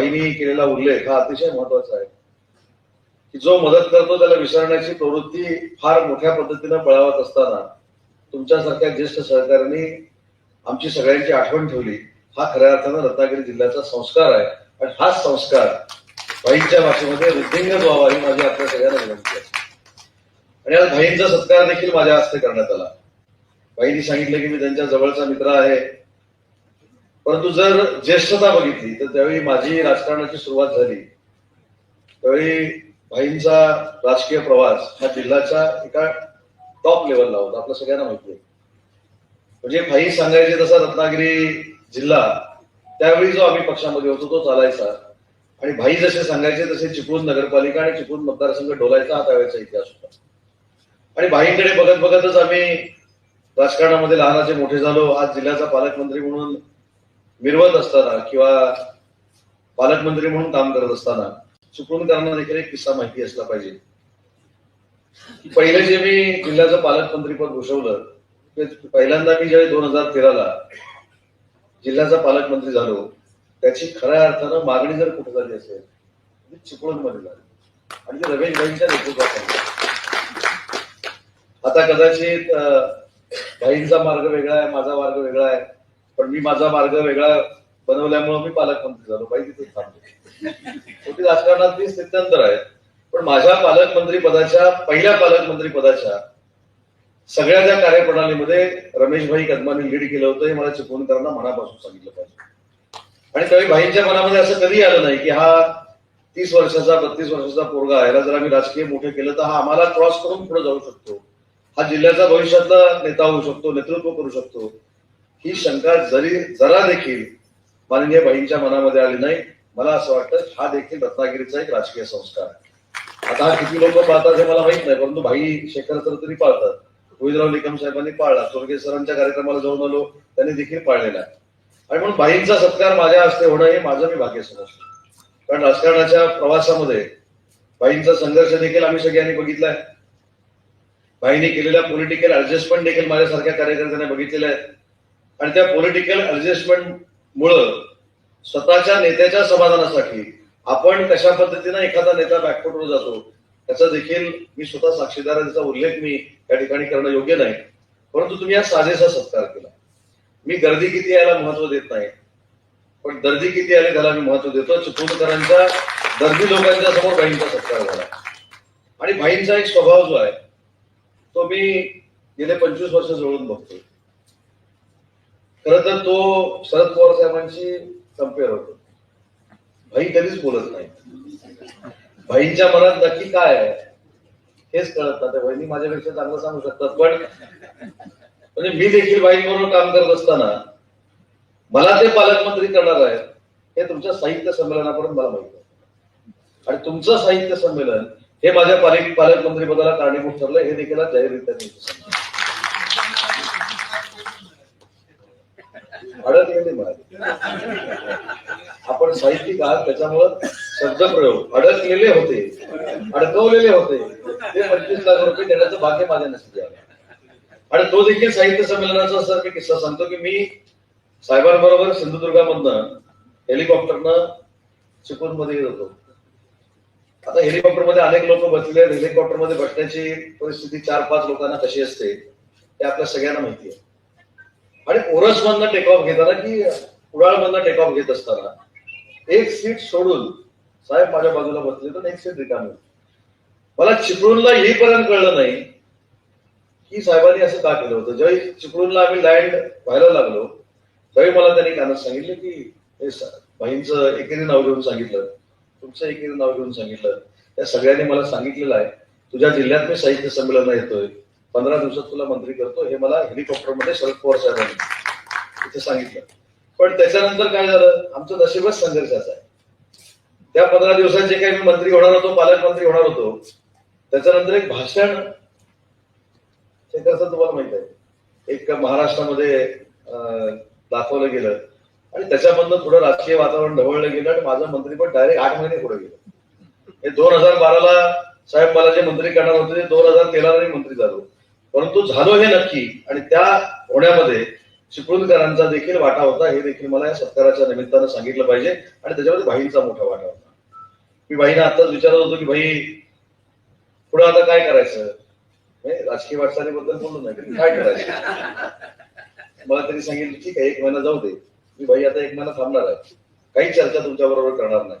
भाईनी केलेला उल्लेख हा अतिशय महत्त्वाचा आहे. की जो मदत करतो त्याला विसरण्याची प्रवृत्ती फार मोठ्या पद्धतीनं बळावत असताना तुमच्यासारख्या ज्येष्ठ सहकाऱ्यांनी आमची सगळ्यांची आठवण ठेवली. हा खऱ्या अर्थानं रत्नागिरी जिल्ह्याचा संस्कार आहे. आणि हाच संस्कार भाईंच्या भाषेमध्ये वृद्धिंगत व्हावा ही माझी आपल्या सगळ्यांना विनंती आहे. आणि आज भाईंचा सत्कार देखील माझ्या हस्ते करण्यात आला. भाईंनी सांगितलं की मी त्यांच्या जवळचा मित्र आहे. परंतु जर ज्येष्ठता बघितली तर त्यावेळी माझी राजकारणाची सुरुवात झाली. त्यावेळी भाईंचा राजकीय प्रवास हा जिल्ह्याच्या एका टॉप लेवलला होता आपल्या सगळ्यांना माहिती आहे. म्हणजे भाई सांगायचे तसा रत्नागिरी जिल्हा त्यावेळी जो आम्ही पक्षामध्ये होतो तो चालायचा. आणि भाई जसे सांगायचे तसे चिपळूण नगरपालिका आणि चिपळूण मतदारसंघ डोलायचा हा त्यावेळेचा इतिहास होता. आणि भाईंकडे बघत बघतच आम्ही राजकारणामध्ये लहानाचे मोठे झालो. आज जिल्ह्याचा पालकमंत्री म्हणून मिरवत असताना किंवा पालकमंत्री म्हणून काम करत असताना चिपळूणकरांना देखील एक किस्सा माहिती असला पाहिजे. पहिले जे मी जिल्ह्याचं पालकमंत्रीपद भूषवलं ते पहिल्यांदा मी ज्यावेळी दोन हजार तेराला जिल्ह्याचा पालकमंत्री झालो त्याची खऱ्या अर्थानं मागणी जर कुठे झाली असेल ती चिपळूणमध्ये झाली. आणि ते रमेश भाईंच्या नेतृत्वात आता कदाचित भाईंचा मार्ग वेगळा आहे माझा मार्ग वेगळा आहे. पण मी माझा मार्ग वेगळा बनवल्यामुळे मी पालकमंत्री झालो. पाहिजे तिथे थांबलो. शेवटी राजकारणात मी स्थित्यंतर आहे पण माझ्या पालकमंत्री पदाच्या पहिल्या पालकमंत्री पदाच्या सगळ्या त्या कार्यप्रणालीमध्ये रमेशभाई कदमांनी लीड केलं होतं हे मला चिपळूणकरांना मनापासून सांगितलं पाहिजे. आणि त्यावेळी भाईंच्या मनामध्ये असं कधी आलं नाही की हा तीस वर्षाचा बत्तीस वर्षाचा पोरगा याला जर आम्ही राजकीय मोठे केलं तर हा आम्हाला क्रॉस करून पुढे जाऊ शकतो. हा जिल्ह्याचा भविष्यातला नेता होऊ शकतो नेतृत्व करू शकतो. ही शंका जरी जरा देखील माननीय बाईंच्या मनामध्ये आली नाही मला असं वाटतं हा देखील रत्नागिरीचा एक राजकीय संस्कार आहे. आता हा किती लोक पाळतात हे मला माहीत नाही परंतु भाई शेखर तर तरी पाळतात. गोविंदराव निकम साहेबांनी पाळला स्वर्गीय सरांच्या कार्यक्रमाला जाऊन आलो त्यांनी देखील पाळलेला आहे. आणि म्हणून बाईंचा सत्कार माझ्या हस्ते होणं हे माझं मी भाग्य समजतो. कारण राजकारणाच्या प्रवासामध्ये बाईंचा संघर्ष देखील आम्ही सगळ्यांनी बघितलाय. बाईंनी केलेल्या पॉलिटिकल ऍडजस्टमेंट देखील माझ्यासारख्या कार्यकर्त्यांनी बघितलेल्या आहेत आणि त्या पॉलिटिकल ऍडजस्टमेंट मुळे स्वतःच्या नेत्याच्या समाधानासाठी आपण कशा पद्धतीनं एखादा नेता बॅकफुटवर जातो त्याचा देखील मी स्वतः साक्षीदार त्याचा उल्लेख मी या ठिकाणी करणं योग्य नाही. परंतु तुम्ही या साजेसा सत्कार केला. मी गर्दी किती यायला महत्त्व देत नाही पण दर्दी किती आले त्याला मी महत्त्व देतो. चिपळूणकरांच्या दर्दी लोकांच्या समोर भाईंचा सत्कार झाला. आणि भाईंचा एक स्वभाव जो आहे तो मी गेले पंचवीस वर्ष जवळून बघतोय. खर तर तो शरद पवार साहेबांशी कंपेअर होतो. भाई कधीच बोलत नाही. भाईंच्या मनात नक्की काय आहे हेच कळत नाही. बहिणी माझ्यापेक्षा चांगलं सांगू शकतात पण म्हणजे मी देखील भाईंबरोबर काम करत असताना मला ते पालकमंत्री करणार आहेत हे तुमच्या साहित्य संमेलनापर्यंत मला माहीत आहे. आणि तुमचं साहित्य संमेलन हे माझ्या पालक पालकमंत्री पदाला कारणीभूत ठरलं हे देखील आज जाहीररित्या अडकलेले मला आपण साहित्यिक आहात त्याच्यामुळं शब्दप्रयोग अडकलेले होते. अडकवलेले होते. ते पंचवीस लाख रुपये देण्याचं भाग्य माझ्या नसते आणि तो देखील साहित्य संमेलनाचा सर मी किस्सा सांगतो की मी साहेबांबरोबर सिंधुदुर्गामधनं हेलिकॉप्टरनं चिपळूणमध्ये येत होतो. आता हेलिकॉप्टरमध्ये अनेक लोक बसले हेलिकॉप्टरमध्ये बसण्याची परिस्थिती चार पाच लोकांना कशी असते ते आपल्या सगळ्यांना माहिती आहे. आणि ओरस मधनं टेक ऑफ घेताना की उडाळ मधनं टेक ऑफ घेत असताना एक सीट सोडून साहेब माझ्या बाजूला बसले तर एक सीट रिकामी मला चिपळूणला येईपर्यंत कळलं नाही की साहेबांनी असं का केलं होतं. ज्यावेळी चिपळूणला आम्ही लँड व्हायला लागलो त्यावेळी मला त्यांनी कानात सांगितलं की हे सा- एकेरी नाव घेऊन सांगितलं. तुमचं एकेरी नाव घेऊन सांगितलं. त्या सगळ्यांनी मला सांगितलेलं आहे. तुझ्या जिल्ह्यात मी साहित्य संमेलन येतोय पंधरा दिवसात तुला मंत्री करतो. हे मला हेलिकॉप्टरमध्ये शरद पवार साहेबांनी इथे सांगितलं. पण त्याच्यानंतर काय झालं? आमचं नशीबच संघर्षाचं आहे. त्या पंधरा दिवसात जे काही मी मंत्री होणार होतो पालकमंत्री होणार होतो त्याच्यानंतर एक भाषण शेखर तुम्हाला माहीत आहे. एक महाराष्ट्रामध्ये दाखवलं गेलं. आणि त्याच्यामधनं थोडं राजकीय वातावरण ढवळलं गेलं आणि माझं मंत्रीपद डायरेक्ट आठ महिने पुढे गेलं. हे दोन हजार बाराला साहेब मला जे मंत्री करणार होते ते दोन हजार तेराला मंत्री झालो. परंतु झालो हे नक्की आणि त्या होण्यामध्ये चिपळूणकरांचा देखील वाटा होता हे देखील मला या सत्काराच्या निमित्तानं सांगितलं पाहिजे आणि त्याच्यामध्ये भाईंचा मोठा वाटा होता. मी भाईना आताच विचारत होतो की भाई पुढे आता काय करायचं? राजकीय वाटचालीबद्दल बोललो नाही. काय करायचं? मला त्यांनी सांगितलं ठीक आहे एक महिना जाऊ दे. मी भाई आता एक महिना थांबणार आहे. काही चर्चा तुमच्या बरोबर करणार नाही.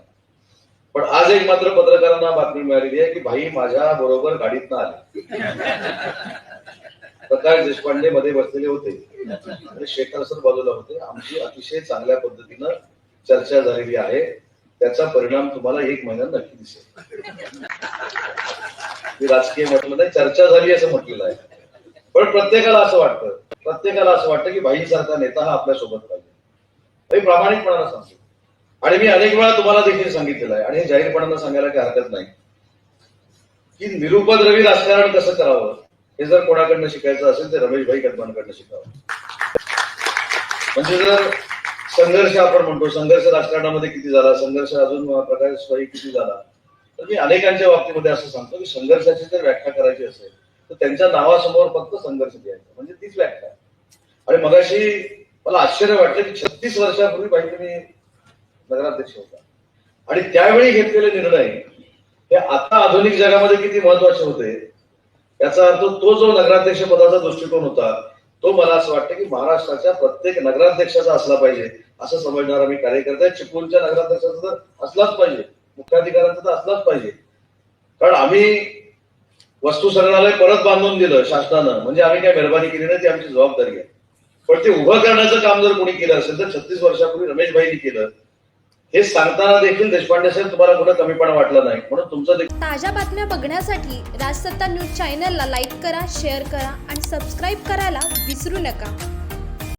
पण आज एक मात्र पत्रकारांना बातमी मिळालेली आहे की भाई माझ्या बरोबर गाडीतनं आले. प्रकाश देशपांडे मध्ये बसलेले होते. आणि शेखर सर बाजूला होते. आमची अतिशय चांगल्या पद्धतीनं चर्चा झालेली आहे. त्याचा परिणाम तुम्हाला एक महिन्यात नक्की दिसेल. मी राजकीय म्हटलं नाही चर्चा झाली असं म्हटलेलं आहे. पण प्रत्येकाला असं वाटतं. प्रत्येकाला असं वाटतं की भाईसारखा नेता हा आपल्यासोबत पाहिजे. मी प्रामाणिकपणानं सांगतो. आणि मी अनेक वेळा तुम्हाला देखील सांगितलेलं आहे. आणि हे जाहीरपणानं सांगायला काही हरकत नाही. की निरुपद्रवी राजकारण कसं करावं? हे जर कोणाकडनं शिकायचं असेल तर रमेश भाई कदमांकडनं शिकावं. म्हणजे जर संघर्ष आपण म्हणतो संघर्ष राजकारणामध्ये किती झाला संघर्ष अजून प्रकाश भाई किती झाला तर मी अनेकांच्या बाबतीमध्ये असं सांगतो की संघर्षाची जर व्याख्या करायची असेल तर त्यांच्या नावासमोर फक्त संघर्ष द्यायचा म्हणजे तीच व्याख्या. आणि मगाशी मला आश्चर्य वाटलं की छत्तीस वर्षापूर्वी पाहिजे नगराध्यक्ष होता. आणि त्यावेळी घेतलेले निर्णय हे आता आधुनिक जगामध्ये किती महत्त्वाचे होते याचा अर्थ तो जो नगराध्यक्ष पदाचा दृष्टिकोन होता तो मला असं वाटतं की महाराष्ट्राच्या प्रत्येक नगराध्यक्षाचा असला पाहिजे असं समजणार आम्ही कार्यकर्ते चिपळूणच्या नगराध्यक्षाचा तर असलाच पाहिजे. मुख्याधिकाऱ्यांचा तर असलाच पाहिजे. कारण आम्ही वस्तू संग्रहालय परत बांधून दिलं शासनानं म्हणजे आम्ही काय मेहरबानी केली नाही ती आमची जबाबदारी आहे. पण ते उभं करण्याचं काम जर कोणी केलं असेल तर छत्तीस वर्षापूर्वी रमेश भाईनी केलं हे सांगताना देखील देशपांडे साहेब तुम्हाला कुठं कमीपणा वाटला नाही. म्हणून तुमचं देखील ताज्या बातम्या बघण्यासाठी राजसत्ता न्यूज चॅनलला लाईक करा शेअर करा आणि सबस्क्राईब करायला विसरू नका.